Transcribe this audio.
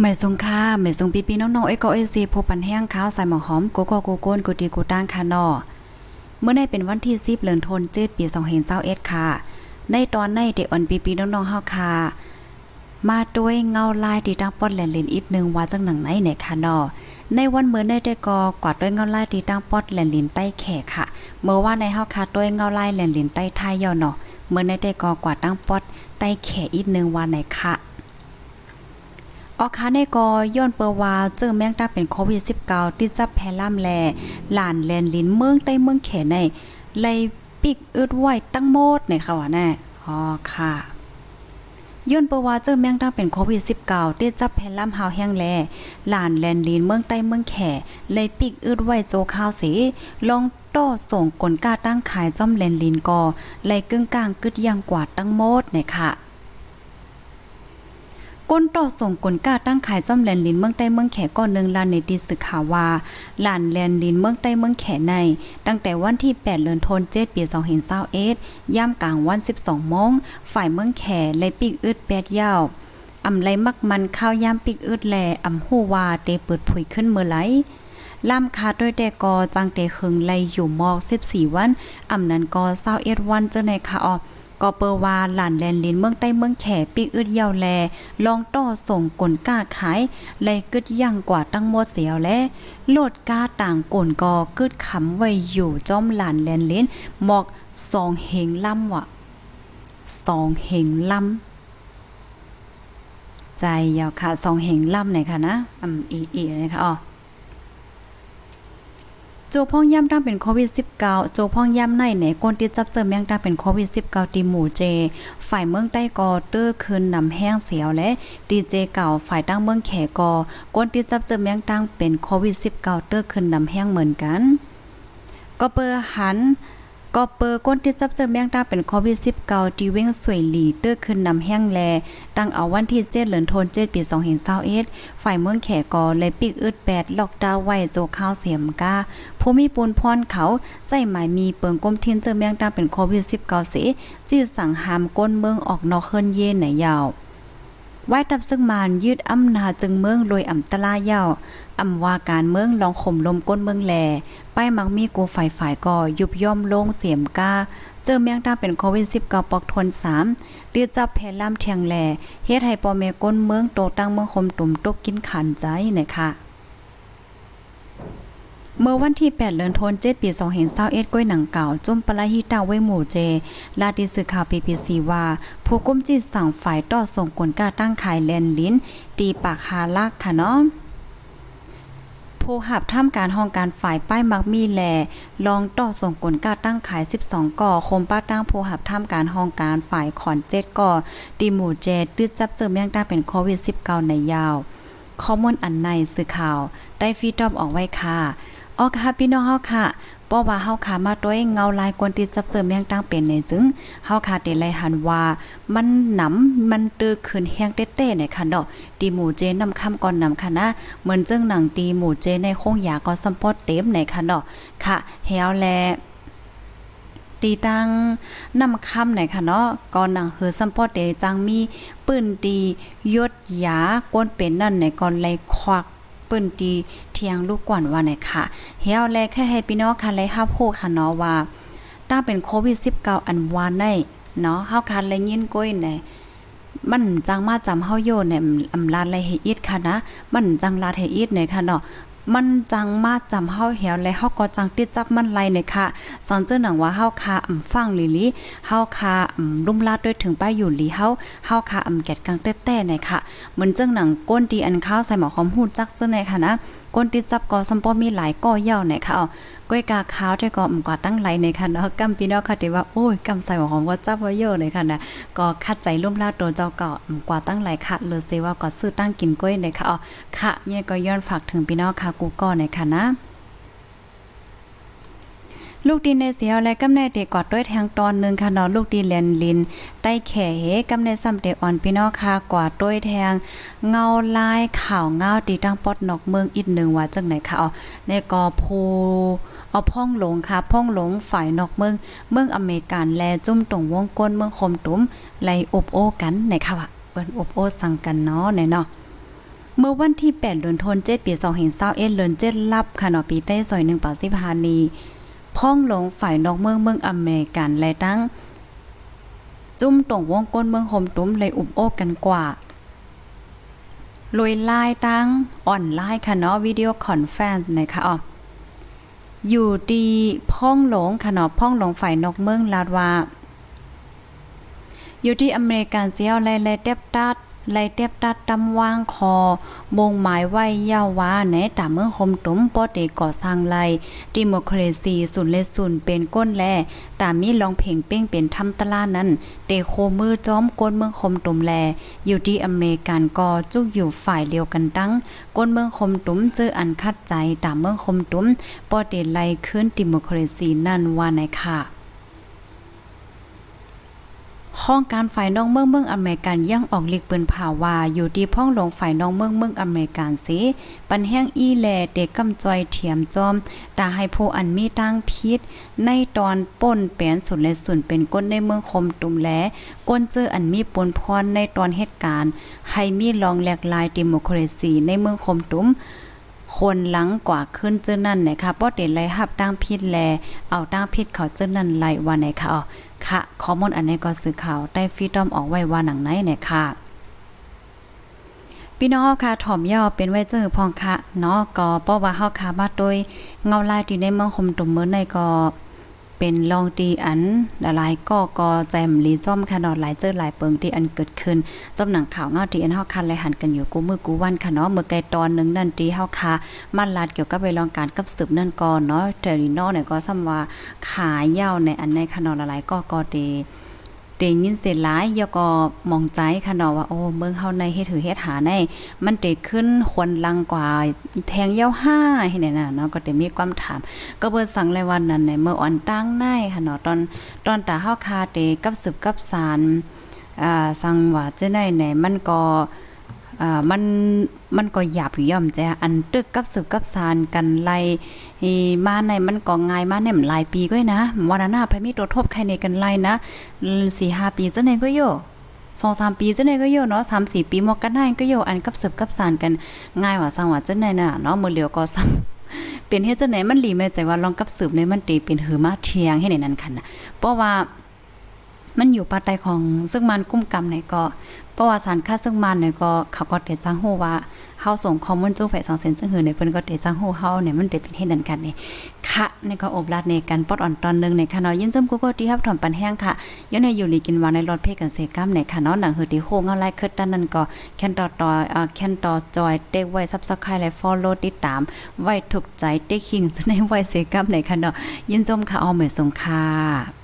ไม่สงค่าไม่สงปีปีน้องๆเอ้ก็เอ้ซีผู้ปันแห้งข้าวใส่หมอหอมโกโกโกโก้นกูตีกูตั้งค่ะนอเมื่อได้เป็นวันที่10เดือนธันวาคมปี2021ค่ะ ในตอนในเด็กอ่อนปีปีน้องๆเฮาค่ะ มาด้วยเงาลายที่ตั้งป้อนแหลนลินอีกนึงว่าจังหนังไหนเนี่ยค่ะนอในวันเมื่อได้ได้กอกวาดด้วยเงาลายที่ตั้งป้อนแหลนลินใต้แขกค่ะ เมื่อว่าในเฮาค่ะด้วยเงาลายแหลนลินใต้ท้ายยอเนาะเมื่อได้ได้กอกวาดตั้งป้อนใต้แขกอีกนึงว่าไหนค่ะ ออคาในกอย้อนเปอวาเจอแมงตาเป็นโควิด -19 ที่จับแพร่ล่ำแลหลานแลนลินเมืองใต้เมืองแขในเลยปิกอึดไว้ตั้งโมดในค่ะว่าแน่อ๋อค่ะย้อนเปอวาเจอแมงตาเป็นโควิด -19 ที่จับแพร่ล่ำหาวแห้งแลหลานแลนลินเมืองใต้เมืองแขเลยปิกอึดไว้โจข้าวสีลองต่อส่งกลกาตั้งขายจ้อมแลนลินกอเลยกึ่งกลางกึดยังกว่าตั้งโมดในค่ะ ก้นต่อส่งกลกาตั้งขายจอมแลนลินเมืองใต้เมืองแขก่อนหนึ่งลานในดีสึกข่าวว่าลานแลนลินเมืองใต้เมืองแขใน ตั้งแต่วันที่ 8เดือนธันวาคมปี2021ย่ามกลางวัน 12โมงฝ่ายเมืองแขเลยปีกอึดแปดยาวอำไลมักมันข้าวยามปีกอึดแลอำฮู้ว่าเตเปิดผุยขึ้นเมื่อไหลล่ำคาด้วยแต่กอจังเตหึงไลอยู่มอก14วันอำนั้นกอ21วันเจ้าในค่ะออ ก็เปอร์วาหลานแลนลินเมืองใต้เมืองแขปีกอึดเยาวแล ลองต่อส่งกลก้าขายไลกึดยังกว่าตั้งหมดเสียวและโลดก้าต่างกลกอกึดขำไว้อยู่จ้อมหลานแลนลินหมอกสองเหงล่ำวะสองเหงล่ำใจยาวค่ะสองเหงล่ำไหนค่ะนะอืมอีอีนะคะอ๋อ โจพ่องย่ำตั้งเป็นโควิด -19 โจพ่องย่ำในไหนก้นที่จับเจอแมงตั้งเป็นโควิด -19 ตีหมู่เจ ฝ่ายเมืองใต้กอเตอร์คืนนำแห้งเสียวและตีเจเก่าฝ่ายตั้งเมืองแขกอก้นที่จับเจอแมงตั้งเป็นโควิด -19 เตอร์คืนนำแห้งเหมือนกัน ก็เปอร์หัน ก็เปอร์ก้นที่จับเจอแมงดาเป็นโควิด -19 ที่เว้งสวยหลีเตื้อขึ้นนำแห้งแล ตั้งเอาวันที่7เดือนธันวาคมปี2021ฝ่ายเมืองแขกอเลยปิกอึด8ล็อกดาวไว้โจข้าวเสียมกาผู้มีปูนพรเขา ใจหมายมีเปิงก้มเทียนเจอแมงดาเป็นโควิด -19 สิจี้สั่งหามก้นเมืองออกนอกเฮิรนเย่ไหนยาวไว้ตับซึ่งมานยืดอำนาจจึงเมืองรวยอ่ำตะลาเย้าอำว่าการเมืองลองข่มลมก้นเมืองแล ป้ายมักมีกูฝ่ายฝ่ายก่อยุบย่อมลงเสียมกาเจอเมียงตาเป็นโควิด19ปอกทน3เรียจับแพล่ำเทียงแลเฮ็ดให้ปอแม่ก้นเมืองโตตั้งเมืองคมตุ่มตกกินขันใจนะคะเมื่อวันที่ 8 เดือนธันวาคมปี2021ก้อยหนังเก่าจุ่มปลาฮิตาไว้หมู่เจ ลาดิสื่อข่าว PPC ว่า ผู้กุมจิตสั่งฝ่ายต่อส่งกลกาตั้งขายแลนลิ้น ตีปากหาลักค่ะเนาะ ผู้หับท่ามการห้องการฝ่ายป้ายมักมีแลลองต่อส่งกลกาตั้งขาย 12 ก่อคมป้าตั้งผู้หับท่ามการห้องการฝ่ายขอนเจ็ดก่อตีหมู่เจตืดจับเจอเมียงได้เป็นโควิด 19 ในยาว ข้อมูลอันในสื่อข่าว ได้ฟีดอมออกไว้ค่ะออกค่ะพี่น้องเฮาค่ะ ป้อว่าเฮาค่ะมาตัวเองเงาลายกวนที่จับเจอเมียงตั้งเป็นในจึงเฮาค่ะเตไลหันว่า มันหนำมันตื้อขึ้นแฮงเต้ๆในค่ะเนาะตีหมู่เจนำคำก่อนนำค่ะนะเหมือนจึงหนังตีหมู่เจในโคงยาก็ซัมปอดเต็มในค่ะเนาะค่ะแฮวแลตีตังนำคำไหนค่ะเนาะก่อนหนังเฮือซัมปอดเดจังมีปืนตียศยาก้นเป็นนั่นในก่อนไลควัก ปืนตีเทียงลูกก่อนว่าไหนค่ะเฮียวแลแค่ให้พี่น้องค่ะไลฮับฮู้ค่ะเนาะว่าตั้งเป็นโควิด 19 อันวานได้เนาะเฮาคันเลยยินก้อยในมันจังมาจำเฮาโยเนี่ยอำลาดเลยให้อีดค่ะนะ มันจังลาดให้อีดเนี่ยค่ะเนาะ มันจังมาจำเฮาเหี่ยวและเฮาก็จังติดจับมันไลในค่ะสันเจ้าหนังว่าเฮาคาอ่ำฟังลิลิเฮาคาอ่ำลุ่มลาดด้วยถึงป้ายอยู่ลีเฮาเฮาคาอ่ำแกดกลางแต้ๆในค่ะเหมือนเจ้าหนังก้นดีอันข้าวใส่หมอหอมหูจักเจ้าในค่ะนะ ก้นติดจับก็สัมปอมีหลายก้อเย่าเนค่ะเอาก้อยกาขาวใจก็อ่ำกว่าตั้งไหลในค่ะเนาะกำพี่น้องค่ะที่ว่าโอ้ยกำใส่ขอหอมว่าจับว่าเยอะเลยค่ะนะก็คัดใจรุ่มลาตัวเจ้าก็อ่ำกว่าตั้งไหลค่ะเลยเซว่าก็ซื้อตั้งกินก้อยในค่ะเอค่ะเนี่ยก็ย้อนฝากถึงพี่น้องค่ะกูก็ในค่ะนะ ลูกดินในเสียวและกำเนิดเด็กกอดด้วยแทงตอนหนึ่งค่ะนาะลูกดินแลนลินใต้แขเหกำเนิดซ้ำเด็กอ่อนพี่น้องค่ะกว่าด้วยแทง เงาลายข่าวเงาตีตั้งปอดนอกเมืองอีกหนึ่งว่าจังไหนค่ะเอาในกอภูเอาพ่องหลงค่ะพ่องหลงฝ่ายนอกเมืองเมืองอเมริกันแลจุ่มตรงวงก้นเมืองคมตุ้มไลอบโอกันในค่ะว่าเปิ้นอบโอสั่งกันเนาะในเนาะเมื่อวันที่ 8 เดือนธันวาคมปี2021เดือน7รับค่ะเนาะปีใต้ซอย1ปาสิพานี พ้องหลงฝ่ายนอกเมืองเมืองอเมริกันและตั้ง จุ่มตรงวงก้นเมืองโฮมตุ้มเลยอุบโอกกันกว่าลวยไลน์ตั้งอ่อนไลน์ค่ะเนาะวิดีโอคอนเฟรนนะคะอ๋ออยู่ดีพ้องหลงค่ะเนาะพ้องหลงฝ่ายนอกเมืองลาดว่าอยู่ที่อเมริกันเซียวไล่ไล่เต็บตัด ไล่เต็บตัดตำวางคอมงหมายไว้ยาวว่าในตามเมืองคมตุ้มปอเตก่อสร้างไล่ดิโมครซีศูนย์เลศูนย์เป็นก้นแลตามมีลองเพ่งเป้งเป็นทำตลาดนั้นเตโคมือจอมก้นเมืองคมตุ้มแล อยู่ที่อเมริกันก็จุกอยู่ฝ่ายเดียวกันตั้ง ก้นเมืองคมตุ้มเจออันคัดใจตามเมืองคมตุ้มปอเตไล่ขึ้นดิโมครซีนั่นว่าไหนค่ะ ห้องการฝ่ายน้องเมืองเมืองอเมริกันยังออกลีกปืนผ่าว่าอยู่ที่พ้องลงฝ่ายน้องเมืองเมืองอเมริกันสิปันแห้งอีแลเด็กกำจอยเทียมจอมตาให้ผู้อันมีตั้งพิษ ในตอนป่นแปนสุดและสุนเป็นก้นในเมืองคมตุ่มแลก้นเจออันมีปนพรในตอนเหตุการณ์ให้มีลองแหลกลายดิโมครซีในเมืองคมตุ่ม คนหลังกว่าขึ้นเจ้านั่นนะคะป้อเต็นไล่หับตั้งพิษแล เอาตั้งพิษเขาเจ้านั่นไล่ว่าไหนคะอ๋อค่ะข้อมูลอันนี้ก็สื่อข่าวได้ฟรีดอมออกไว้ว่าหนังไหนเนี่ยค่ะพี่น้องค่ะถ่อมย่อเป็นไว้เจอพองค่ะเนาะก็เพราว่าเฮาคามาโดยเงาลายที่ในเมืองคมตุ่มเมือในก็ เป็นลองตีอันหลายก็กอแจมลีจ้อมค่ะนาดหลายเจอหลายเปิงที่อันเกิดขึ้นจอมหนังข่าวเงาที่อันเฮาคันเลยหันกันอยู่กูมือกูวันค่ะเนาะเมื่อไกลตอนหนึงนั่นที่เฮาคามันลาดเกี่ยวกับไปลองการกับสืบนั่นก่อนเนาะเทริโนเนี่ยก็ซ้ำว่าขายยาวในอันในค่ะเนาะหลายก็ก็เต เต็งยินเสียหลายยอก็มองใจค่ะเนาะว่าโอ้เมืองเฮาในเฮ็ดถือเฮ็ดหาในมันเตขึ้นควรลังกว่าแทงเย้าห้าเฮ็ดน่ะเนาะก็เตมีความถาม ก็เบิ่สั่งเลยวันนั้นในเมื่ออ่อนตั้งในค่ะเนาะตอนตอนตาเฮาคาเตกับสืบกับสารอ่าสั่งว่าจะได้ไหนมันก็ อ่ามันมันก็หยาบอยู่ย่อมแจอันตึกกับสืบกับสารกันไล่มาในมันก็ง่ายมาเนี่ยหลายปีก็นะวันนั้นน่ะไผมีตัวทบใครในกันไล่นะสี่ห้าปีเจ้าไหนก็โยสองสามปีเจ้าไหนก็โยเนาะสามสี่ปีมอกกันได้ก็โยอันกับสืบกับสารกันง่ายว่าสังว่าเจ้าไหนน่ะเนาะมือเหลียวก็ซ้ำเป็นเฮ็ดเจ้าไหนมันหลีแม่ใจว่าลองกับสืบในมันตีเป็นหือมาเทียงให้ในนั้นคันน่ะเพราะว่า มันอยู่ปาใต้ของซึ่งมันกุ้มกรรมไหนก็เพระว่าสารค่าซึ่งมันเนี่ยก็เขาก็เตจังฮู้ว่าเฮาส่งข้อมูลจู้ไฟสองเซนซึ่งหือในเพิ่นก็เตจังฮู้เฮาเนี่ยมันเตเป็นเฮ็ดนั้นกันเนี่ยค่ะในก็อบรัดในกันปอดอ่อนตอนนึงในค่ะเนาะยินจมกูก็ที่รับถอนปันแห้งค่ะย้อนในอยู่ลีกินวางในรถเพกันเสกัมในค่ะเนาะหนังหือที่โฮงเอาไลค์คิดด้านนั้นก็แคนต่อต่ออ่าแคนต่อจอยเต็กไว้ Subscribe และ Follow ติดตามไว้ถูกใจเต็กคิงจะในไว้เสกัมในค่ะเนาะยินจมค่ะเอาเหมยสงค่ะ